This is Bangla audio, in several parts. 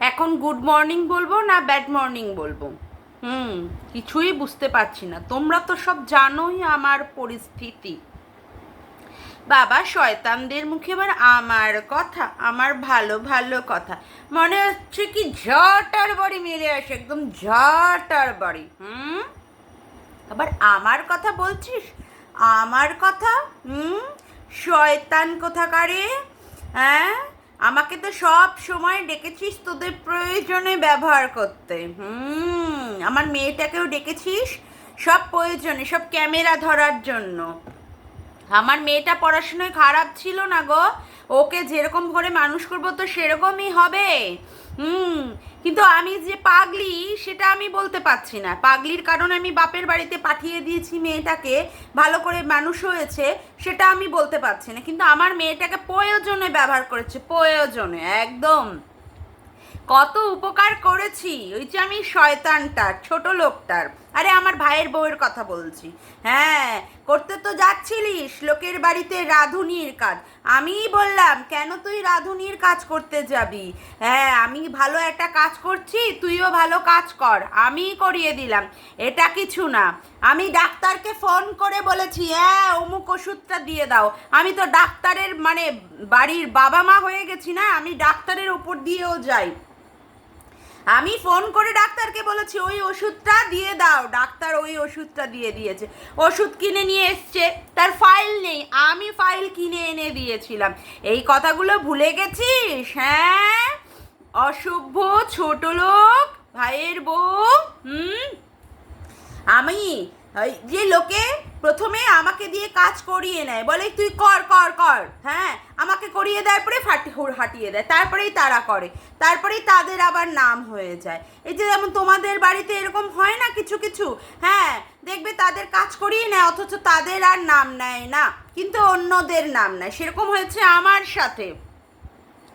এখন গুড মর্নিং বলব না ব্যাড মর্নিং বলব? হুম, কিছুই বুঝতে পারছি না। তোমরা তো সব জানোই আমার পরিস্থিতি। বাবা, শয়তানদের মুখে এবার আমার কথা, আমার ভালো ভালো কথা। মনে হচ্ছে কি ঝটার বাড়ি মেরে আসে, একদম ঝটার বাড়ি। হুম? আবার আমার কথা বলছিস? আমার কথা? হুম? শয়তান কোথাকারে? হ্যাঁ? আমাকে তো সব সময় ডেকেছিস তোদের প্রয়োজনে ব্যবহার করতে। হুম, আমার মেয়েটাকেও ডেকেছিস সব প্রয়োজনে, সব ক্যামেরা ধরার জন্য। আমার মেয়েটা পড়াশোনায় খারাপ ছিল না গো। ওকে যেরকম করে মানুষ করব তো সেরকমই হবে। হুম, কিন্তু আমি যে পাগলি, সেটা আমি বলতে পারছি না। পাগলির কারণে আমি বাপের বাড়িতে পাঠিয়ে দিয়েছি মেয়েটাকে, ভালো করে মানুষ হয়েছে, সেটা আমি বলতে পারছি না। কিন্তু আমার মেয়েটাকে প্রয়োজনে ব্যবহার করেছে, প্রয়োজনে, একদম। কত উপকার করেছি, ওই যে আমি শয়তানটার, ছোট লোকটার। আরে আমার ভাইয়ের বউয়ের কথা বলছি। হ্যাঁ করতে তো যাচ্ছিলিস, লোকের বাড়িতে রাঁধুনির কাজ। আমিই বললাম, কেন তুই রাঁধুনির কাজ করতে যাবি? হ্যাঁ আমি ভালো একটা কাজ করছি, তুইও ভালো কাজ কর। আমিই করিয়ে দিলাম। এটা কিছু না। আমি ডাক্তারকে ফোন করে বলেছি হ্যাঁ অমুক ওষুধটা দিয়ে দাও। আমি তো ডাক্তারের মানে বাড়ির বাবা মা হয়ে গেছি না, আমি ডাক্তারের উপর দিয়েও যাই। আমি ফোন করে ডাক্তারকে বলেছি, ওই ওষুধটা দিয়ে দাও। ডাক্তার ওই ওষুধটা দিয়ে দিয়েছে। ওষুধ কিনে নিয়ে এসছে, তার ফাইল নেই। আমি ফাইল কিনে এনে দিয়েছিলাম। এই কথাগুলো ভুলে গেছিস? হ্যাঁ? অসভ্য, ছোট লোক, ভাইয়ের বউ, হুম? আমি যে লোকে প্রথমে আমাকে দিয়ে কাজ করিয়ে নেয়, বলে তুই কর কর কর হ্যাঁ? আমাকে করিয়ে দেয়, পরে ফাটি হাঁটিয়ে দেয়, তারপরেই তারা করে, তারপরেই তাদের আবার নাম হয়ে যায়। এই যে যেমন তোমাদের বাড়িতে এরকম হয় না কিছু কিছু? হ্যাঁ দেখবে তাদের কাজ করিয়ে নেয়, অথচ তাদের আর নাম নেয় না, কিন্তু অন্যদের নাম নেয়। সেরকম হয়েছে আমার সাথে।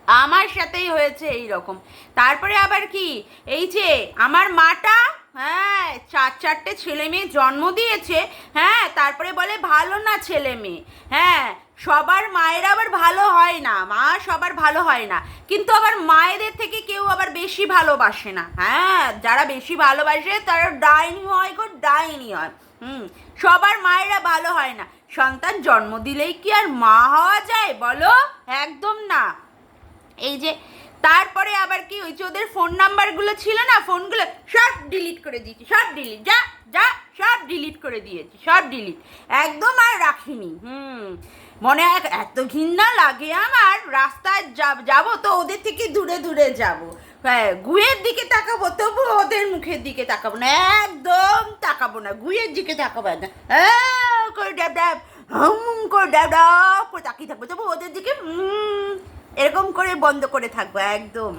আমার সাথেই হয়েছে এই রকম তারপরে আবার কি? এই যে আমার মাটা হ্যাঁ চার চারটে ছেলে মেয়ে জন্ম দিয়েছে। হ্যাঁ তারপরে বলে ভালো না ছেলে মেয়ে। হ্যাঁ সবার মায়ের আবার ভালো হয় না, মা সবার ভালো হয় না। কিন্তু আবার মায়েদের থেকে কেউ আবার বেশি ভালোবাসে না। হ্যাঁ যারা বেশি ভালোবাসে তারা ডাইনি হয় গো, ডাইনি হয়। হুম, সবার মায়েরা ভালো হয় না। সন্তান জন্ম দিলেই কি আর মা হওয়া যায় বলো? একদম না। এই যে তারপরে আবার কি যে ওদের ফোন নাম্বারগুলো ছিল না ফোনগুলো সব ডিলিট করে দিয়েছি, সব ডিলিট যা যা, সব ডিলিট করে দিয়েছি, সব ডিলিট একদম আর রাখিনি, হুম। মনে হয় এত ঘৃণা লাগে আমার, রাস্তায় যাব তো ওদের থেকে দূরে দূরে যাব। হ্যাঁ গুয়ের দিকে তাকাবো, তবু ওদের মুখের দিকে তাকাবো না, একদম তাকাবো না গুয়ের দিকে তাকাবো না। হ্যাঁ করে ড্যাব ড্যাব, হুম, করে ড্যাব ড্যাব, করে তাকিয়ে থাকব, তবু ওদের দিকে, হুম এরকম করে বন্ধ করে থাকব, একদম।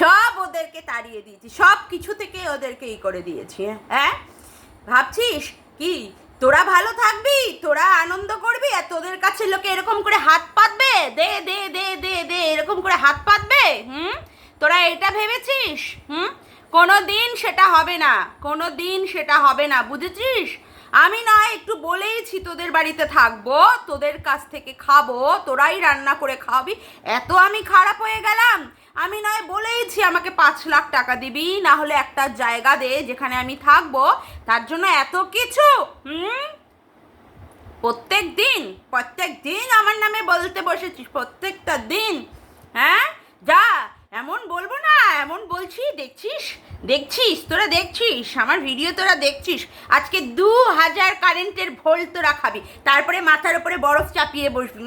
সব ওদেরকে তাড়িয়ে দিয়েছি, সব কিছু থেকে ওদেরকে ই করে দিয়েছি হ্যাঁ? ভাবছিস? কি? তোরা ভালো থাকবি? তোরা আনন্দ করবি? আর তোদের কাছে লোকে এরকম করে হাত পাতবে? দে দে দে দে দে, এরকম করে হাত পাতবে? হুম? তোরা এটা ভেবেছিস? হুম? কোনো দিন সেটা হবে না কোনো দিন সেটা হবে না, বুঝেছিস? আমি নয় একটু বলেইছি তোদের বাড়িতে থাকব, তোদের কাছ থেকে খাব, তোরাই রান্না করে খাওয়াবি। এত আমি খারাপ হয়ে গেলাম। আমি নয় বলেইছি আমাকে পাঁচ লাখ টাকা দিবি, না হলে একটা জায়গা দে যেখানে আমি থাকব। তার জন্য এত কিছু, হুম? প্রত্যেক দিন প্রত্যেক দিন আমার নামে বলতে বসেছিস, প্রত্যেকটা দিন হ্যাঁ? যা এমন বলব না, এমন বলছি, দেখছিস? দেখছিস, তোরা দেখছিস, আমার ভিডিও তোরা দেখছিস। আজকে দু হাজার কারেন্টের ভোল তোরা খাবি। তারপরে মাথার উপরে বরফ চাপিয়ে বসবি।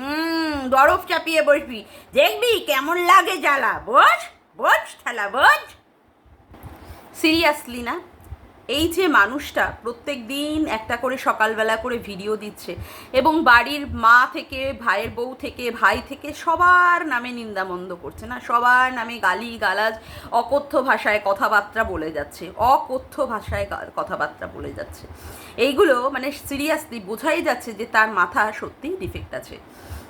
বরফ চাপিয়ে বসবি। দেখবি কেমন লাগে জ্বালা, বোঝ? বোঝ, ঠেলা, বোঝ? সিরিয়াসলি না? এই যে মানুষটা প্রত্যেক দিন একটা করে সকালবেলা করে ভিডিও দিচ্ছে এবং বাড়ির মা থেকে, ভাইয়ের বউ থেকে, ভাই থেকে সবার নামে নিন্দামন্দ করছে না? সবার নামে গালি গালাজ অকথ্য ভাষায় কথাবার্তা বলে যাচ্ছে, অকথ্য ভাষায় কথাবার্তা বলে যাচ্ছে। এইগুলো মানে সিরিয়াসলি বোঝাই যাচ্ছে যে তার মাথা সত্যিই ডিফেক্ট আছে।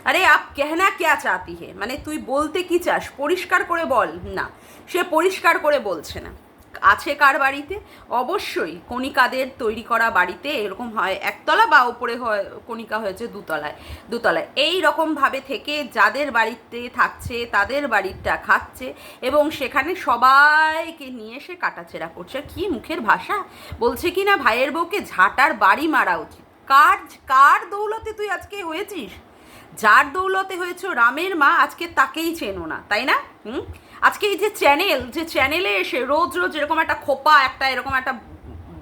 আরে আপ কেহনা ক্যা চাতি হে? মানে তুই বলতে কি চাস? পরিষ্কার করে বল না। সে পরিষ্কার করে বলছে না। আছে কার বাড়িতে? অবশ্যই কণিকাদের তৈরি করা বাড়িতে এরকম হয়, একতলা বা ওপরে হয়, কণিকা হয়েছে দুতলায় দুতলায়। এই রকমভাবে থেকে যাদের বাড়িতে থাকছে, তাদের বাড়িটা খাচ্ছে এবং সেখানে সবাইকে নিয়ে এসে কাটাছেড়া করছে। কি মুখের ভাষা? বলছে কি না, ভাইয়ের বউকে ঝাঁটার বাড়ি মারা উচিত। কার কার দৌলতে তুই আজকে হয়েছিস? যার দৌলতে হয়েছে রামের মা, আজকে তাকেই চেনো না, তাই না? হুম? আজকে এই যে চ্যানেল যে চ্যানেলে এসে রোজ রোজ এরকম একটা খোপা, একটা এরকম একটা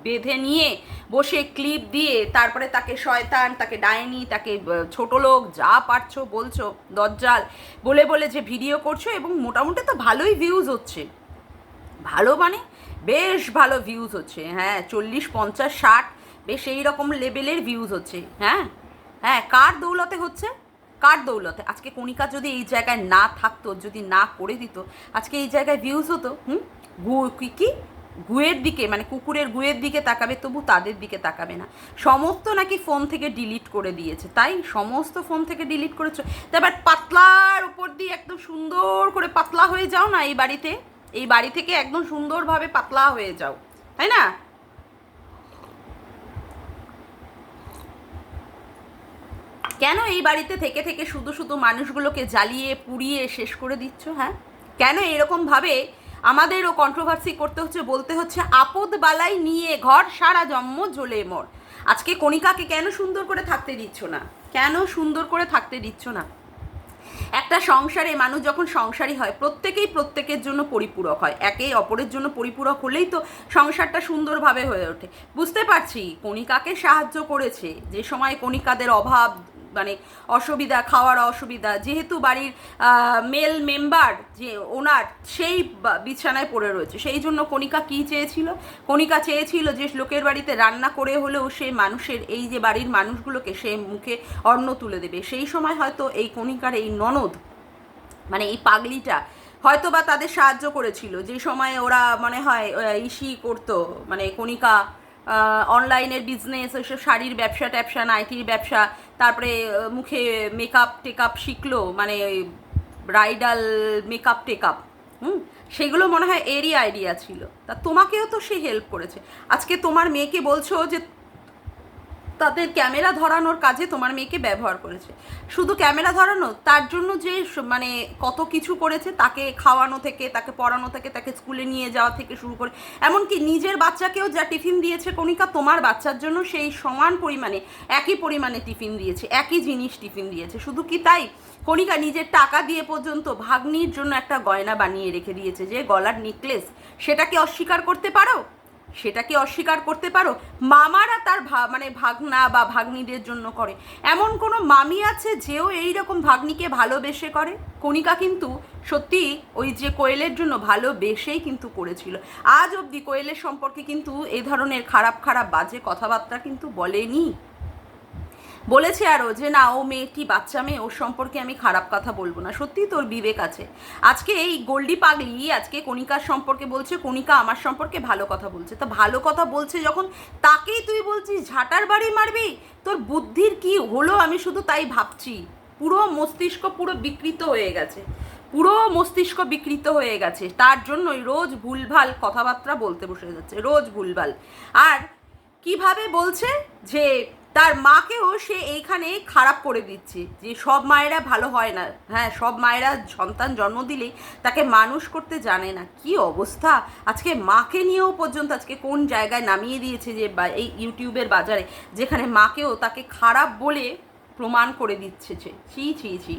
বেঁধে নিয়ে বসে ক্লিপ দিয়ে তারপরে তাকে শয়তান, তাকে ডাইনি, তাকে ছোট লোক, যা পারছ বলছো, দজ্জাল, বলে বলে যে ভিডিও করছ এবং মোটামুটি তো ভালোই ভিউজ হচ্ছে। ভালো মানে বেশ ভালো ভিউজ হচ্ছে হ্যাঁ চল্লিশ, পঞ্চাশ, ষাট, বেশ এই রকম লেভেলের ভিউজ হচ্ছে হ্যাঁ? হ্যাঁ কার দৌলতে হচ্ছে? কার দৌলতে? আজকে কণিকা যদি এই জায়গায় না থাকতো, যদি না করে দিত, আজকে এই জায়গায় ভিউজ হতো, হুম? গু, কি কি? গুয়ের দিকে মানে কুকুরের গুয়ের দিকে তাকাবে, তবু তাদের দিকে তাকাবে না। সমস্ত নাকি ফোন থেকে ডিলিট করে দিয়েছে, তাই? সমস্ত ফোন থেকে ডিলিট করেছ। তারপর পাতলার উপর দিয়ে একদম সুন্দর করে পাতলা হয়ে যাও না এই বাড়িতে? এই বাড়ি থেকে একদম সুন্দরভাবে পাতলা হয়ে যাও, তাই না? কেন এই বাড়িতে থেকে থেকে শুধু শুধু মানুষগুলোকে জ্বালিয়ে, পুড়িয়ে শেষ করে দিচ্ছ হ্যাঁ? কেন এরকমভাবে আমাদেরও কন্ট্রোভার্সি করতে হচ্ছে, বলতে হচ্ছে আপদ বালাই নিয়ে ঘর সারা জন্ম জ্বলে মর। আজকে কণিকাকে কেন সুন্দর করে থাকতে দিচ্ছ না? কেন সুন্দর করে থাকতে দিচ্ছ না? একটা সংসারে মানুষ যখন সংসারী হয়, প্রত্যেকেই প্রত্যেকের জন্য পরিপূরক হয়। একে অপরের জন্য পরিপূরক হলেই তো সংসারটা সুন্দরভাবে হয়ে ওঠে। বুঝতে পারছি, কণিকাকে সাহায্য করেছে। যে সময় কণিকাদের অভাব মানে অসুবিধা, খাওয়ার অসুবিধা। যেহেতু বাড়ির মেল মেম্বার যে ওনার সেই বিছানায় পড়ে রয়েছে। সেই জন্য কণিকা কী চেয়েছিল? কণিকা চেয়েছিল যে লোকের বাড়িতে রান্না করে হলেও সে মানুষের, এই যে বাড়ির মানুষগুলোকে সে মুখে অন্ন তুলে দেবে। সেই সময় হয়তো এই কণিকার এই ননদ মানে এই পাগলিটা হয়তো বা তাদের সাহায্য করেছিল। যে সময় ওরা মনে হয় ইসি করতো। মানে কণিকা অনলাইনের বিজনেস ওইসব শাড়ির ব্যবসা ট্যাবসা নাইটির ব্যবসা তারপরে মুখে মেকআপ টেকআপ শিখলো মানে ব্রাইডাল মেকআপ টেকআপ হুম? সেগুলো মনে হয় এরই আইডিয়া ছিল। তা তোমাকেও তো সে হেল্প করেছে। আজকে তোমার মেয়েকে বলছো যে তাদের ক্যামেরা ধরানোর কাজে তোমার মেয়েকে ব্যবহার করেছে। শুধু ক্যামেরা ধরানো, তার জন্য যে মানে কত কিছু করেছে, তাকে খাওয়ানো থেকে, তাকে পড়ানো থেকে, তাকে স্কুলে নিয়ে যাওয়া থেকে শুরু করে, এমনকি নিজের বাচ্চাকেও যা টিফিন দিয়েছে কণিকা, তোমার বাচ্চার জন্য সেই সমান পরিমাণে, একই পরিমাণে টিফিন দিয়েছে, একই জিনিস টিফিন দিয়েছে। শুধু কি তাই? কণিকা নিজের টাকা দিয়ে পর্যন্ত ভাগ্নির জন্য একটা গয়না বানিয়ে রেখে দিয়েছে, যে গলার নেকলেস সেটাকে অস্বীকার করতে পারো? সেটা কি অস্বীকার করতে পারো? মামারা তার ভা- মানে ভাগনা বা ভাগ্নিদের জন্য করে। এমন কোনো মামি আছে যেও এই রকম ভাগ্নিকে ভালোবেসে করে? কণিকা কিন্তু সত্যি ওই যে কোয়েলের জন্য ভালোবেসেই কিন্তু করেছিল। আজ অবধি কোয়েলের সম্পর্কে কিন্তু এ ধরনের খারাপ খারাপ বাজে কথাবার্তা কিন্তু বলেনি। বলেছে আরও যে, না, ও মেয়েটি বাচ্চা মেয়ে? ওর সম্পর্কে আমি খারাপ কথা বলব না। সত্যিই তোর বিবেক আছে। আজকে এই গোল্ডি পাগলি, আজকে কণিকার সম্পর্কে বলছে, কণিকা আমার সম্পর্কে ভালো কথা বলছে। তা ভালো কথা বলছে যখন তাকেই তুই বলছিস, ঝাঁটার বাড়ি মারবি? তোর বুদ্ধির কি হলো? আমি শুধু তাই ভাবছি। পুরো মস্তিষ্ক পুরো বিকৃত হয়ে গেছে। পুরো মস্তিষ্ক বিকৃত হয়ে গেছে। তার জন্যই রোজ ভুলভাল কথাবার্তা বলতে বসে যাচ্ছে। রোজ ভুলভাল। আর কীভাবে বলছে যে তার মাকেও সে এইখানে খারাপ করে দিচ্ছে, যে সব মায়েরা ভালো হয় না। হ্যাঁ সব মায়েরা সন্তান জন্ম দিলেই তাকে মানুষ করতে জানে না। কি অবস্থা? আজকে মাকে নিয়েও পর্যন্ত আজকে কোন জায়গায় নামিয়ে দিয়েছে যে এই ইউটিউবের বাজারে, যেখানে মাকেও তাকে খারাপ বলে প্রমাণ করে দিচ্ছে সে। ছি ছি ছি।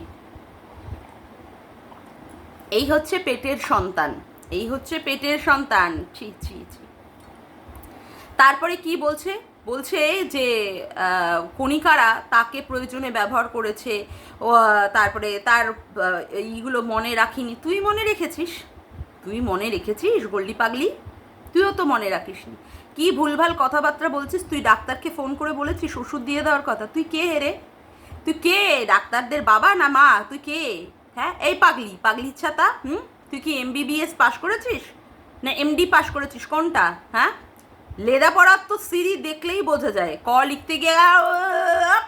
এই হচ্ছে পেটের সন্তান। এই হচ্ছে পেটের সন্তান। ছি ছি ছি। তারপরে কি বলছে? বলছে যে কণিকারা তাকে প্রয়োজনে ব্যবহার করেছে। তারপরে তার এইগুলো মনে রাখিনি। তুই মনে রেখেছিস? তুই মনে রেখেছিস, গোল্ডি পাগলি? তুইও তো মনে রাখিসনি। কি ভুলভাল কথাবার্তা বলছিস? তুই ডাক্তারকে ফোন করে বলেছিস ওষুধ দিয়ে দেওয়ার কথা। তুই কে রে? তুই কে? ডাক্তারদের বাবা না মা? তুই কে? হ্যাঁ এই পাগলি পাগলির ছাতা, হুম? তুই কি এমবিবিএস পাশ করেছিস? না এমডি পাশ করেছিস? কোনটা? হ্যাঁ? লেদা পড়ার তো সিঁড়ি দেখলেই বোঝা যায়। ক লিখতে গিয়ে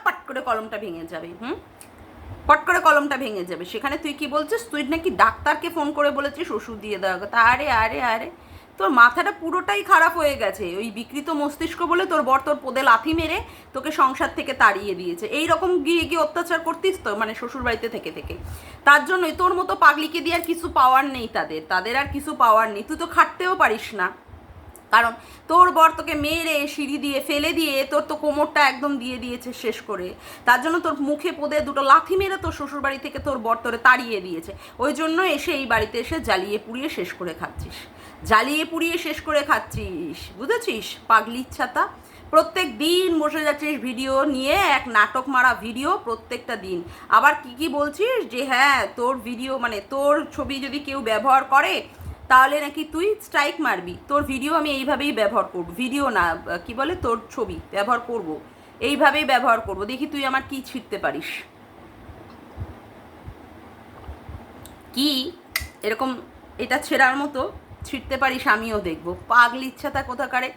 পাট করে কলমটা ভেঙে যাবে, হুম? পট করে কলমটা ভেঙে যাবে। সেখানে তুই কি বলছিস? তুই নাকি ডাক্তারকে ফোন করে বলেছিস, ওষুধ দিয়ে দেওয়ার কথা। আরে আরে আরে, তোর মাথাটা পুরোটাই খারাপ হয়ে গেছে। ওই বিকৃত মস্তিষ্ক বলে তোর বর তোর পোদে লাথি মেরে তোকে সংসার থেকে তাড়িয়ে দিয়েছে। এই রকম গিয়ে গিয়ে অত্যাচার করতিস তো মানে শ্বশুর বাড়িতে থেকে থেকে। তার জন্যই তোর মতো পাগলিকে দিয়ে আর কিছু পাওয়ার নেই তাদের। তাদের আর কিছু পাওয়ার নেই। তুই তো খাটতেও পারিস না। কারণ তোর বর তোকে মেরে, সিঁড়ি দিয়ে, ফেলে দিয়ে তোর তো কোমরটা একদম দিয়ে দিয়েছে শেষ করে। তার জন্য তোর মুখে পোদে দুটো লাথি মেরে তোর শ্বশুর বাড়ি থেকে তোর বর তোরে তাড়িয়ে দিয়েছে। ওই জন্য এসে এই বাড়িতে এসে জ্বালিয়ে পুড়িয়ে শেষ করে খাচ্ছিস। জ্বালিয়ে পুড়িয়ে শেষ করে খাচ্ছিস, বুঝেছিস? পাগলির ছাতা প্রত্যেক দিন বসে যাচ্ছিস ভিডিও নিয়ে, এক নাটক মারা ভিডিও প্রত্যেকটা দিন। আবার কি কি বলছিস? যে হ্যাঁ তোর ভিডিও মানে তোর ছবি যদি কেউ ব্যবহার করে তাহলে নাকি তুই স্ট্রাইক মারবি? তোর ভিডিও আমি এইভাবেই ব্যবহার করব। ভিডিও না, কি বলে? তোর ছবি ব্যবহার করব। এইভাবেই ব্যবহার করব। দেখি তুই আমার কি ছিটতে পারিস। কি? এরকম এটা ছেঁড়ার মতো ছিটতে পারিস আমিও দেখব। পাগলি ইচ্ছাটা কোথাকারে?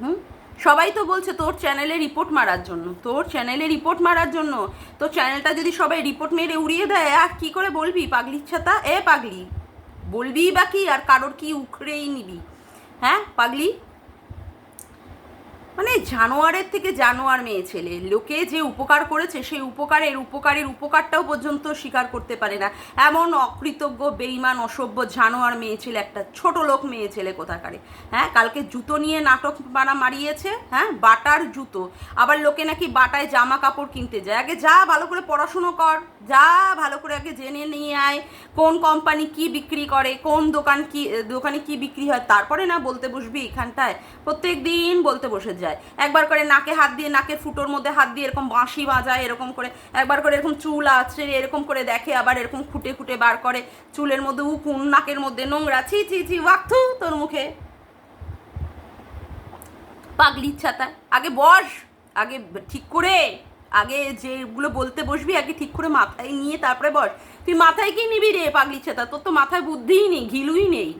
হুম? সবাই তো বলছে তোর চ্যানেলে রিপোর্ট মারার জন্য। তোর চ্যানেলে রিপোর্ট মারার জন্য। তোর চ্যানেলটা যদি সবাই রিপোর্ট মেরে উড়িয়ে দেয়, আর কি করে বলবি পাগলি ইচ্ছাটা? এ পাগলি। বলবি বা কি? আর কারোর কি উখড়েই নিবি? হ্যাঁ পাগলি? মানে জানোয়ারের থেকে জানোয়ার মেয়ে ছেলে। লোকে যে উপকার করেছে, সেই উপকারের উপকারের উপকারটাও পর্যন্ত স্বীকার করতে পারে না। এমন অকৃতজ্ঞ বেইমান অসভ্য জানোয়ার মেয়ে ছেলে, একটা ছোট লোক মেয়ে ছেলে কোথাকারে? হ্যাঁ কালকে জুতো নিয়ে নাটক বানা মারিয়েছে হ্যাঁ বাটার জুতো। আবার লোকে নাকি বাটায় জামা কাপড় কিনতে যায়। আগে যা ভালো করে পড়াশুনো কর, যা ভালো করে আগে জেনে নিয়ে আয়। কোন কোম্পানি কি বিক্রি করে, কোন দোকান কি, দোকানে কি বিক্রি হয়, তারপরে না বলতে বসবি এখানটায়। প্রত্যেক দিন বলতে বসে যায়। একবার করে নাকে হাত দিয়ে, নাকের ফুটোর মধ্যে হাত দিয়ে এরকম বাঁশি বাজায়, এরকম করে। একবার করে এরকম চুল আছে এরকম করে দেখে, আবার এরকম খুঁটে খুঁটে বার করে। চুলের মধ্যে উকুন, নাকের মধ্যে নোংরা, ছি ছি ছি ওয়াক্থু তোর মুখে। পাগলি ছাতা আগে বস, আগে ঠিক করে, আগে যেগুলো বলতে বসবি, আগে ঠিক করে মাথায় নিয়ে তারপরে বস। তুই মাথায় কি নিবি রে পাগলি ছাতা? তোর তো মাথায় বুদ্ধিই নেই, ঘিলুই নেই।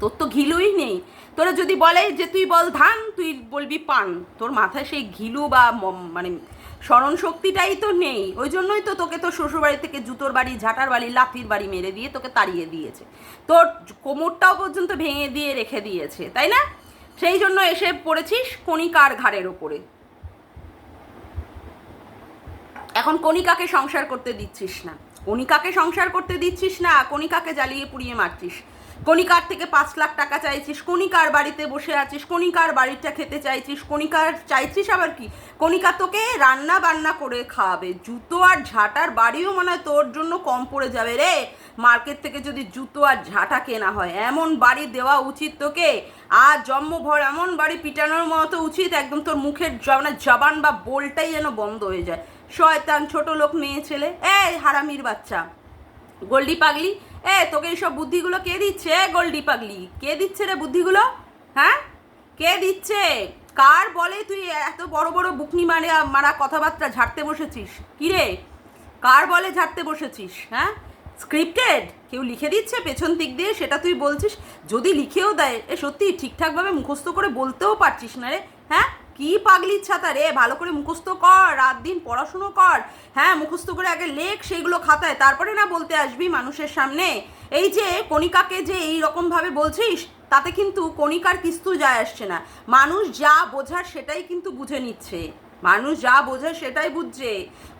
তোর তো ঘিলুই নেই। তোরা যদি বলে যে তুই বল ধান, তুই বলবি পান। তোর মাথায় সেই ঘিলু বা মানে স্মরণ শক্তিটাই তো নেই। ওই জন্যই তো তোকে তোর শ্বশুরবাড়ি থেকে জুতোর বাড়ি, ঝাঁটার বাড়ি লাঠির বাড়ি মেরে দিয়ে তোকে তাড়িয়ে দিয়েছে। তোর কোমরটাও পর্যন্ত ভেঙে দিয়ে রেখে দিয়েছে, তাই না? সেই জন্য এসে পড়েছিস কণিকার ঘাড়ের ওপরে। এখন কণিকাকে সংসার করতে দিচ্ছিস না। কণিকাকে সংসার করতে দিচ্ছিস না, কণিকাকে জ্বালিয়ে পুড়িয়ে মারছিস। কণিকার থেকে পাঁচ লাখ টাকা চাইছিস, কণিকার বাড়িতে বসে আছিস, কণিকার বাড়িটা খেতে চাইছিস, কণিকার চাইছিস আবার কি? কণিকা তোকে রান্না বান্না করে খাওয়াবে, জুতো আর ঝাঁটার বাড়িও মনে হয় তোর জন্য কম পড়ে যাবে রে। মার্কেট থেকে যদি জুতো আর ঝাঁটা কেনা হয়, এমন বাড়ি দেওয়া উচিত তোকে? আর জন্মভর এমন বাড়ি পিটানোর মতো উচিত, একদম তোর মুখের মানে জবান বা বোলটাই যেন বন্ধ হয়ে যায়। শয়তান, ছোট লোক, মেয়ে, ছেলে। এই হারামির বাচ্চা। গোল্ডি পাগলি। এ তোকে এইসব বুদ্ধিগুলো কে দিচ্ছে? এ গোল্ডি পাগলি। কে দিচ্ছে রে বুদ্ধিগুলো? হ্যাঁ? কে দিচ্ছে? কার বলে তুই এত বড় বড় বুকনি মারে, মারা কথাবার্তা ঝাড়তে বসেছিস? কি রে? কার বলে ঝাড়তে বসেছিস? হ্যাঁ? স্ক্রিপ্টেড? কেউ লিখে দিচ্ছে পেছন দিক দিয়ে? সেটা তুই বলছিস? যদি লিখেও দেয়, এ সত্যি ঠিকঠাকভাবে মুখস্থ করে বলতেও পারছিস না রে। হ্যাঁ? কি পাগলির ছাতা রে ভালো করে মুখস্থ কর, রাত দিন পড়াশুনো কর। হ্যাঁ মুখস্থ করে আগে লেখ, সেইগুলো খাতায়, তারপরে না বলতে আসবি মানুষের সামনে। এই যে কণিকাকে যে এই রকমভাবে বলছিস, তাতে কিন্তু কণিকার কিস্তু যায় আসছে না। মানুষ যা বোঝার সেটাই কিন্তু বুঝে নিচ্ছে। মানুষ যা বোঝে সেটাই বুঝছে।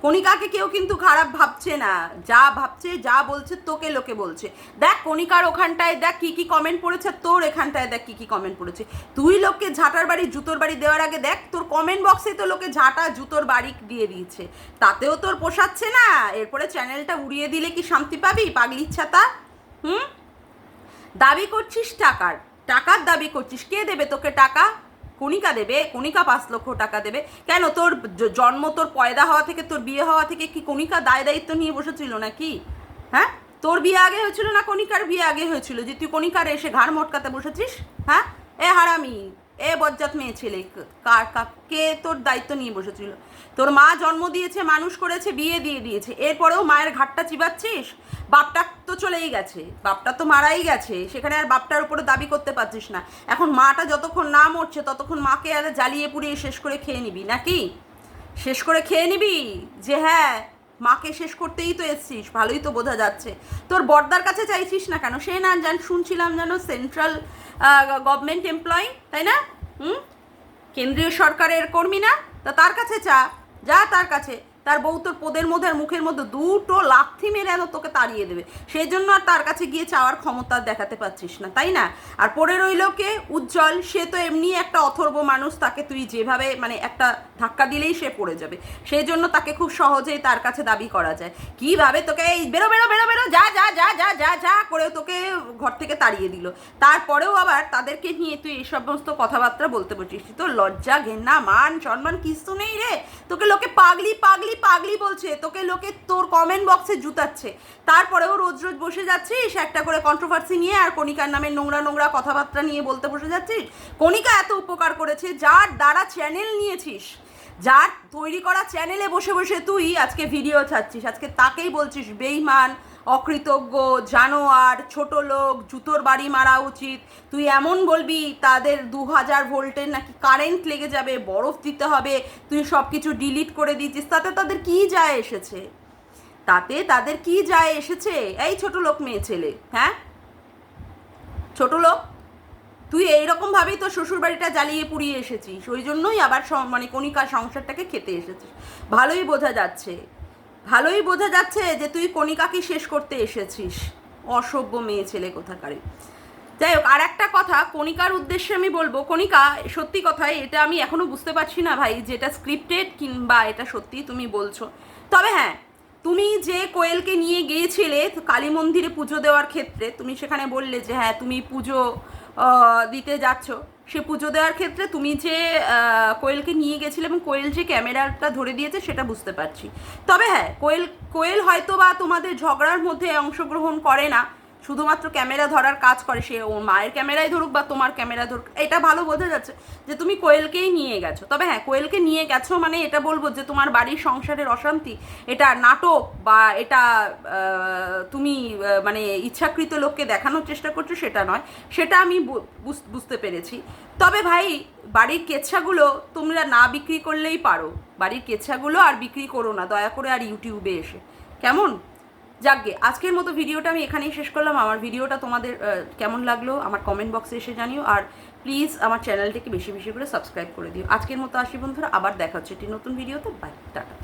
কণিকাকে কেউ কিন্তু খারাপ ভাবছে না। যা ভাবছে, যা বলছে, তোকে লোকে বলছে। দেখ কণিকার ওখানটায়, দেখ কি কি কমেন্ট পড়েছে, তোর এখানটায় দেখ কি কি কমেন্ট পড়েছে। তুই লোককে ঝাঁটার বাড়ি, জুতোর বাড়ি দেওয়ার আগে দেখ, তোর কমেন্ট বক্সে তো লোকে ঝাঁটা, জুতোর বাড়ি দিয়ে দিয়েছে। তাতেও তোর পোষাচ্ছে না। এরপরে চ্যানেলটা উড়িয়ে দিলে কি শান্তি পাবি পাগলির ছাতা হুম? দাবি করছিস টাকার। টাকার দাবি করছিস। কে দেবে তোকে টাকা? কণিকা দেবে, কণিকা পাঁচ লক্ষ টাকা দেবে। কেন তোর জন্ম তোর পয়দা হওয়া থেকে, তোর বিয়ে হওয়া থেকে কি কণিকা দায় দায়িত্ব নিয়ে বসেছিল নাকি? হ্যাঁ? তোর বিয়ে আগে হয়েছিল না কণিকার বিয়ে আগে হয়েছিল? যে তুই কণিকার এসে ঘাড় মটকাতে বসেছিস? হ্যাঁ? এ হারামি এ বজ্জাত মেয়ে ছেলে কার কে তোর দায়িত্ব নিয়ে বসেছিল? তোর মা জন্ম দিয়েছে, মানুষ করেছে, বিয়ে দিয়ে দিয়েছে, এরপরেও মায়ের ঘাটটা চিবাচ্ছিস? বাপটা তো চলেই গেছে, বাপটা তো মারাই গেছে, সেখানে আর বাপটার উপরে দাবি করতে পারছিস না। এখন মাটা যতক্ষণ না মরছে, ততক্ষণ মাকে আর জ্বালিয়ে পুড়িয়ে শেষ করে খেয়ে নিবি, নাকি? শেষ করে খেয়ে নিবি? যে হ্যাঁ মাকে শেষ করতেই তো এসছিস, ভালোই তো বোঝা যাচ্ছে। তোর বর্দার কাছে চাইছিস না কেন? সে না জান, শুনছিলাম যেন সেন্ট্রাল গভর্নমেন্ট এমপ্লয়ি তাই না? হুম? কেন্দ্রীয় সরকারের কর্মী না? তা তার কাছে চা। যা তার কাছে। তার বউ তোর পোদের মধ্যে আর মুখের মধ্যে দুটো লাথি মেরে যেন তোকে তাড়িয়ে দেবে। সেই জন্য আর তার কাছে গিয়ে চাওয়ার ক্ষমতা দেখাতে পারছিস না, তাই না? আর পড়ে রইল কে? উজ্জ্বল, সে তো এমনি একটা অথর্ব মানুষ, তাকে তুই যেভাবে মানে একটা ধাক্কা দিলেই সে পড়ে যাবে। সেই জন্য তাকে খুব সহজেই তার কাছে দাবি করা যায়। কীভাবে তোকে এই বেরো বেরো বেরো বেরো, যা যা যা যা যা যা করে তোকে ঘর থেকে তাড়িয়ে দিল। তারপরেও আবার তাদেরকে নিয়ে তুই এই সমস্ত কথাবার্তা বলতে পারছিস তোর লজ্জা, ঘেন্না, মান, সম্মান, কিছু নেই রে। তোকে লোকে পাগলি পাগলি পাগলি বলছে, তোকে লোকে তোর কমেন্ট বক্সে জুতাচ্ছে। তারপরেও রোজ রোজ বসে যাচ্ছিস, একটা করে কন্ট্রোভার্সি নিয়ে আর কণিকার নামে নোংরা নোংরা কথাবার্তা নিয়ে বলতে বসে যাচ্ছিস। কণিকা এত উপকার করেছে, যার দ্বারা চ্যানেল নিয়েছিস। যার তৈরি করা চ্যানেলে বসে বসে তুই আজকে ভিডিও ছাড়ছিস, আজকে তাকেই বলছিস, বেইমান অকৃতজ্ঞ, জানোয়ার, ছোট লোক, জুতোর বাড়ি মারা উচিত। তুই এমন বলবি, তাদের দু হাজার ভোল্টের নাকি কারেন্ট লেগে যাবে, বরফ দিতে হবে, তুই সব কিছু ডিলিট করে দিয়েছিস, তাতে তাদের কি যায় এসেছে? তাতে তাদের কি যায় এসেছে? এই ছোট লোক মেয়ে ছেলে হ্যাঁ? ছোট লোক, তুই এইরকম ভাবেই তো শ্বশুর বাড়িটা জ্বালিয়ে পুড়িয়ে এসেছিস, ওই জন্যই আবার মানে কণিকা সংসারটাকে খেতে এসেছিস। ভালোই বোঝা যাচ্ছে। ভালোই বোঝা যাচ্ছে যে তুই কণিকাকে শেষ করতে এসেছিস। অসভ্য মেয়ে ছেলে কোথাকারে। যাই হোক আর একটা কথা, কণিকার উদ্দেশ্যে আমি বলব, কণিকা, সত্যি কথাই এটা আমি এখনও বুঝতে পারছি না ভাই যেটা স্ক্রিপ্টেড কিংবা এটা সত্যি তুমি বলছো। তবে হ্যাঁ তুমি যে কোয়েলকে নিয়ে গিয়েছিলে কালী মন্দিরে পুজো দেওয়ার ক্ষেত্রে, তুমি সেখানে বললে যে হ্যাঁ তুমি পুজো দিতে যাচ্ছ। সে পুজো দেওয়ার ক্ষেত্রে তুমি যে কোয়েলকে নিয়ে গেছিলে এবং কোয়েল যে ক্যামেরাটা ধরে দিয়েছে সেটা বুঝতে পারছি। তবে হ্যাঁ কোয়েল কোয়েল হয়তো বা তোমাদের ঝগড়ার মধ্যে অংশগ্রহণ করে না। শুধুমাত্র ক্যামেরা ধরার কাজ করে, সে ওর মায়ের ক্যামেরাই ধরুক বা তোমার ক্যামেরা ধরুক, এটা ভালো বোঝা যাচ্ছে যে তুমি কোয়েলকেই নিয়ে গেছো। তবে হ্যাঁ কোয়েলকে নিয়ে গেছো মানে এটা বলব যে তোমার বাড়ির সংসারের অশান্তি, এটা নাটক বা এটা তুমি মানে ইচ্ছাকৃত লোককে দেখানোর চেষ্টা করছ সেটা নয়, সেটা আমি বুঝ- বুঝতে পেরেছি। তবে ভাই, বাড়ির কেচ্ছাগুলো তোমরা না বিক্রি করলেই পারো, বাড়ির কেচ্ছাগুলো আর বিক্রি করো না, দয়া করে আর ইউটিউবে এসে। কেমন? যাকগে, আজকের মতো ভিডিওটা আমি এখানেই শেষ করলাম। আমার ভিডিওটা তোমাদের কেমন লাগল আমার কমেন্ট বক্সে এসে জানিও। আর প্লিজ আমার চ্যানেলটিকে বেশি বেশি করে সাবস্ক্রাইব করে দিও। আজকের মতো আসি বন্ধুরা, আবার দেখা হচ্ছে একটি নতুন ভিডিওতে। Bye tata.